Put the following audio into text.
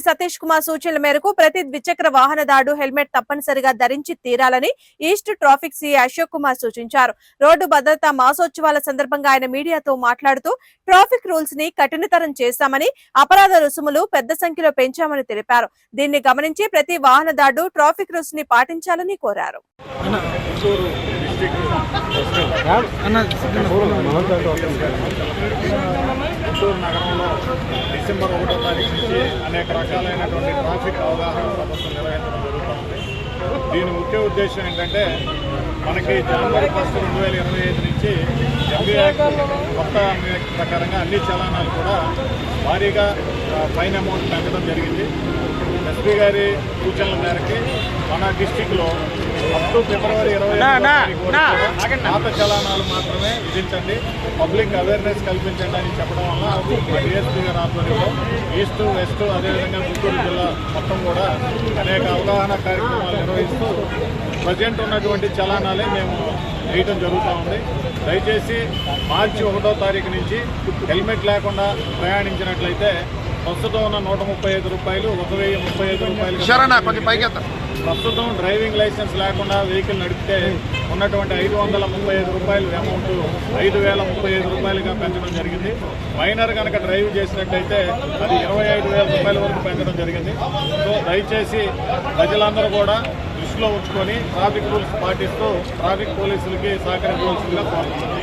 సతీష్ కుమార్ సూచనల మేరకు ప్రతి ద్విచక్ర వాహనదారుడు హెల్మెట్ తప్పనిసరిగా ధరించి తీరాలని east traffic CI Ashok Kumar సూచించారు రోడ్డు భద్రతా మాసోత్సవాల సందర్భంగా ఆయన మీడియాతో మాట్లాడుతూ ట్రాఫిక్ రూల్స్ని కఠినతరం చేశామని అపరాధ రుసుములు పెద్ద సంఖ్యలో పెంచామని తెలిపారు దీన్ని గమనించి ప్రతి వాహనదారుడు ట్రాఫిక్ రూల్స్ని పాటించాలని కోరారు గుంటూరు నగరంలో డిసెంబర్ ఒకటో తారీఖు నుంచి అనేక రకాలైనటువంటి ట్రాఫిక్ అవగాహన సదస్సులు నిర్వహించడం జరుగుతుంది. దీని ముఖ్య ఉద్దేశం ఏంటంటే మనకి జనవరి ఫస్ట్ రెండు వేల ఇరవై ఐదు నుంచి ఎంబీఐ కొత్త ప్రకారంగా అన్ని చలానాలు కూడా భారీగా ఫైన్ అమౌంట్ పెంచడం జరిగింది. ఎస్పీ గారి సూచనల మేరకి మన డిస్టిక్లో అప్ టు ఫిబ్రవరి ఇరవై పాత చలానాలు మాత్రమే విధించండి. పబ్లిక్ అవేర్నెస్ కల్పించండి అని చెప్పడం వల్ల డిఎస్పీ గారి ఆధ్వర్యంలో ఈస్ట్ వెస్ట్ అదేవిధంగా గుంటూరు జిల్లా మొత్తం కూడా అనేక అవగాహన కార్యక్రమాలు నిర్వహిస్తూ ప్రజెంట్ ఉన్నటువంటి చలానాలే మేము వేయటం జరుగుతూ ఉంది. దయచేసి మార్చి ఒకటో తారీఖు నుంచి హెల్మెట్ లేకుండా ప్రయాణించినట్లయితే ప్రస్తుతం ఉన్న నూట ముప్పై ఐదు రూపాయలు ఒక వెయ్యి ముప్పై ఐదు రూపాయలు. ప్రస్తుతం డ్రైవింగ్ లైసెన్స్ లేకుండా వెహికల్ నడిపితే ఉన్నటువంటి ఐదు వందల ముప్పై ఐదు రూపాయలు అమౌంట్ ఐదు వేల ముప్పై ఐదు రూపాయలుగా పెంచడం జరిగింది. మైనర్ కనుక డ్రైవ్ చేసినట్టయితే అది ఇరవై ఐదు వేల రూపాయల వరకు పెంచడం జరిగింది. సో దయచేసి ప్రజలందరూ కూడా దృష్టిలో ఉంచుకొని ట్రాఫిక్ రూల్స్ పాటిస్తూ ట్రాఫిక్ పోలీసులకి సహకరించవలసిందిగా కోరుతున్నాను